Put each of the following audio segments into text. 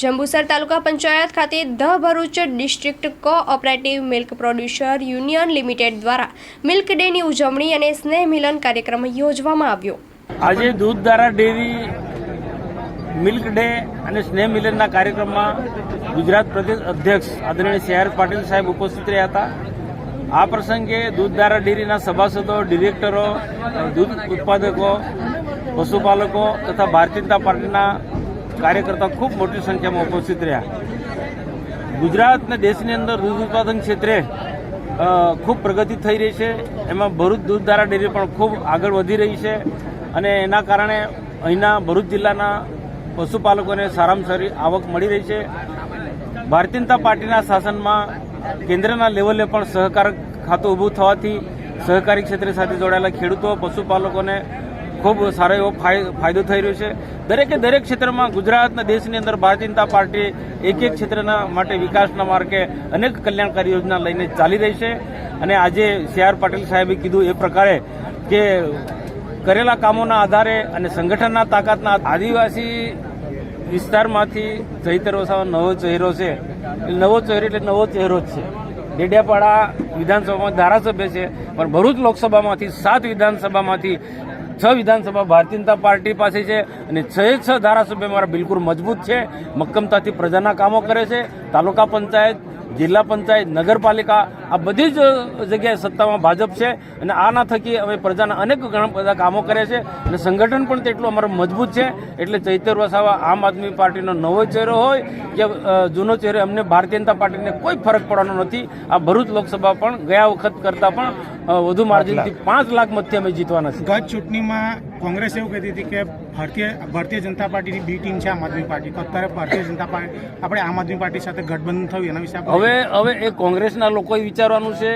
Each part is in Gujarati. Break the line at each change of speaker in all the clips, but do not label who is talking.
જંબુસર તાલુકા પંચાયત ખાતે the Bharuch district cooperative milk producer union limited દ્વારા મિલ્ક ડેની ઉજવણી અને સ્નેહ મિલન કાર્યક્રમ યોજવામાં આવ્યો.
આજે દૂધધારા ડેરી મિલ્ક ડે અને સ્નેહ મિલનના કાર્યક્રમમાં ગુજરાત પ્રદેશ અધ્યક્ષ આદરણીય સી પાટીલ સાહેબ ઉપસ્થિત રહ્યા હતા. આ પ્રસંગે દૂધધારા ડેરીના સભાસદો, ડિરેક્ટરો, દૂધ ઉત્પાદકો, પશુપાલકો તથા ભારતીય જનતા પાર્ટીના કાર્યકર્તાઓ ખૂબ મોટી સંખ્યામાં ઉપસ્થિત રહ્યા. ગુજરાત અને દેશની અંદર દૂધ ઉત્પાદન ક્ષેત્રે ખૂબ પ્રગતિ થઈ રહી છે. એમાં ભરૂચ દૂધધારા ડેરી પણ ખૂબ આગળ વધી રહી છે અને એના કારણે અહીંના ભરૂચ જિલ્લાના પશુપાલકોને સારામાં સારી આવક મળી રહી છે. ભારતીય જનતા પાર્ટીના શાસનમાં કેન્દ્રના લેવલે પણ સહકાર ખાતું ઊભું થવાથી સહકારી ક્ષેત્ર સાથે જોડાયેલા ખેડૂતો, પશુપાલકોને ખૂબ સારો એવો ફાય- ફાયદો થઈ રહ્યો છે. દરેકે દરેક ક્ષેત્રમાં ગુજરાતના દેશની અંદર ભારતીય જનતા પાર્ટી એક એક ક્ષેત્રના માટે વિકાસના માર્ગે અનેક કલ્યાણકારી યોજના લઈને ચાલી રહી છે. અને આજે સી આર પાટીલ સાહેબે કીધું એ પ્રકારે કે કરેલા કામોના આધારે અને સંગઠનના તાકાતના આદિવાસી વિસ્તારમાંથી ચૈતર વસાવા નવો ચહેરો છે. નવો ચહેરો એટલે નવો ચહેરો જ છે. ડેડિયાપાડા વિધાનસભામાં ધારાસભ્ય છે, પણ ભરૂચ લોકસભામાંથી સાત વિધાનસભામાંથી છ વિધાનસભા ભારતીય જનતા પાર્ટી પાસે છે અને છ છ ધારાસભ્ય મારા બિલકુલ મજબૂત છે. મક્કમતાથી પ્રજાના કામો કરે છે. તાલુકા પંચાયત, જિલ્લા પંચાયત, નગરપાલિકા, આ બધી જ જગ્યાએ સત્તામાં ભાજપ છે અને આના થકી અમે પ્રજાના અનેક ઘણા બધા કામો કરે છે અને સંગઠન પણ તેટલું અમારું મજબૂત છે. એટલે ચૈતર વસાવા આમ આદમી પાર્ટીનો નવો ચહેરો હોય કે જૂનો ચહેરો અમને ભારતીય જનતા પાર્ટીને કોઈ ફરક પડવાનો નથી. આ ભરૂચ લોકસભા પણ ગયા વખત કરતાં પણ વધુ માર્જિનથી પાંચ લાખ મતથી અમે જીતવાના છે
ગત ચૂંટણીમાં કોંગ્રેસ એવું કહેતી હતી કે ભારતીય ભારતીય જનતા પાર્ટીની બી ટીમ છે આમ આદમી પાર્ટી. તો અત્યારે ભારતીય જનતા પાર્ટી આપણે આમ આદમી પાર્ટી સાથે ગઠબંધન થયું એના વિશે
હવે હવે એ કોંગ્રેસના લોકોએ વિચારવાનું છે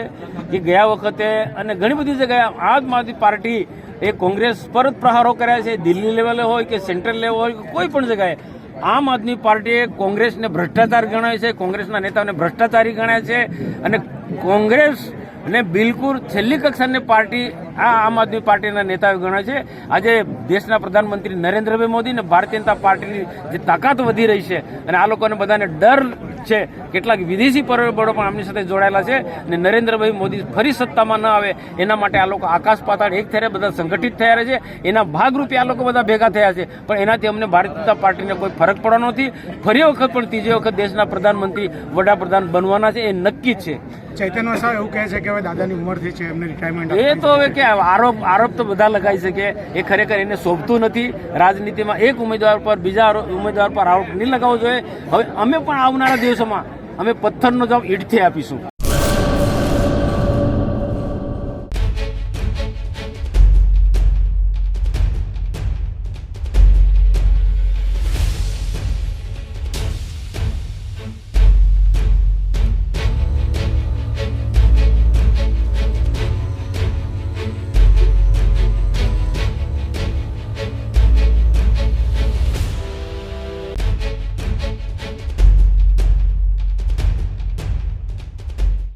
કે ગયા વખતે અને ઘણી બધી જગ્યાએ આમ આદમી પાર્ટી એ કોંગ્રેસ પર જ પ્રહારો કર્યા છે દિલ્હી લેવલે હોય કે સેન્ટ્રલ લેવલ હોય કે કોઈ પણ જગ્યાએ. આમ આદમી પાર્ટીએ કોંગ્રેસને ભ્રષ્ટાચાર ગણાય છે કોંગ્રેસના નેતાઓને ભ્રષ્ટાચારી ગણાય છે અને કોંગ્રેસ ને બિલકુલ છેલ્લી કક્ષાની પાર્ટી આ આમ આદમી પાર્ટીના નેતાઓ ગણાય છે. આજે દેશના પ્રધાનમંત્રી નરેન્દ્રભાઈ મોદી અને ભારતીય જનતા પાર્ટીની જે તાકાત વધી રહી છે અને આ લોકોને બધાને ડર છે. કેટલાક વિદેશી પરિબળો પણ આમની સાથે જોડાયેલા છે અને નરેન્દ્રભાઈ મોદી ફરી સત્તામાં ન આવે એના માટે આ લોકો આકાશ પાતાળ એક થયા બધા સંગઠિત થયા છે. એના ભાગરૂપે આ લોકો બધા ભેગા થયા છે. પણ એનાથી અમને ભારતીય જનતા પાર્ટીને કોઈ ફરક પડવાનો નથી. ફરી વખત પણ ત્રીજી વખત દેશના પ્રધાનમંત્રી વડાપ્રધાન બનવાના છે એ નક્કી છે.
ચૈતન્ય સાહેબ એવું કહે છે કે હવે દાદાની ઉંમરથી છે એમને રિટાયરમેન્ટ
એ તો હવે કે આરોપ આરોપ તો બધા લગાવી શકે એ ખરેખર એને શોભતું નથી. રાજનીતિમાં એક ઉમેદવાર પર બીજા ઉમેદવાર પર આરોપ નહીં લગાવવો જોઈએ. હવે અમે પણ આવનારા દિવસોમાં અમે પથ્થરનો જવાબ ઈટથી આપીશું.